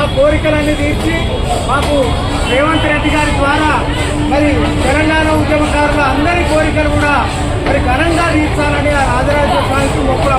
మా కోరికలన్నీ తీర్చి మాకు రేవంత్ రెడ్డి గారి ద్వారా మరి తెలంగాణ ఉద్యమకారుల అందరి కోరికలు కూడా మరి ఘనంగా తీర్చాలని ఆ రాజరాజ స్వామికి మొక్కులు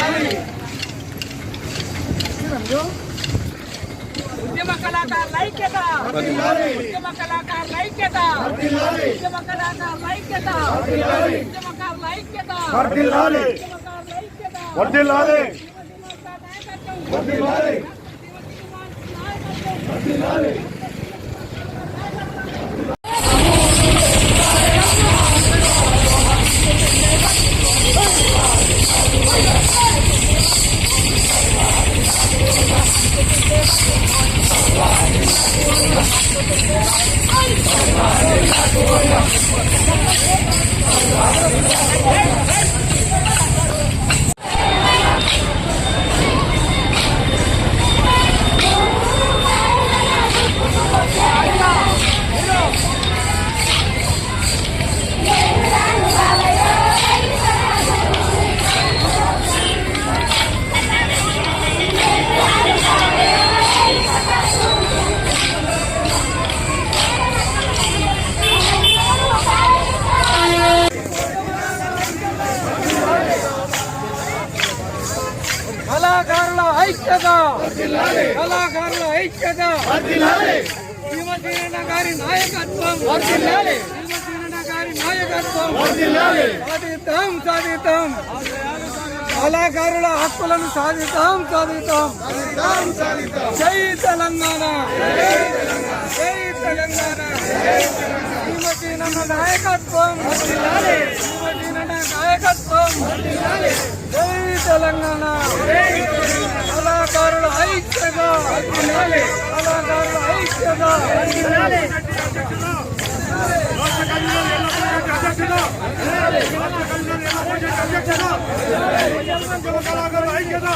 ఉద్యమ కళాకారుల ఐక్యత ఉద్యమ కళాకారుల ఐక్యత ఉద్యమ కళాకారుల ఐక్యత ఉద్యమకారుల ఐక్యత వర్ధిల్లాలి ఉద్యమకారుల ఐక్యత వర్ధిల్లాలి కళాకారుల ఐక్యత. కళాకారుల ఐక్యత. భీమసేన గారి నాయకత్వం. భీమసేన గారి నాయకత్వం. సాధిద్దాం సాధిద్దాం కళాకారుల హక్కులను సాధిద్దాం సాధిద్దాం జై తెలంగాణ. జై తెలంగాణ. భీమసేన నాయకత్వం. భీమసేన నాయకత్వం. జై తెలంగాణ. కళాకారుల ఐక్యత కళాకారుల ఐక్యత కళాకారుల ఐక్యత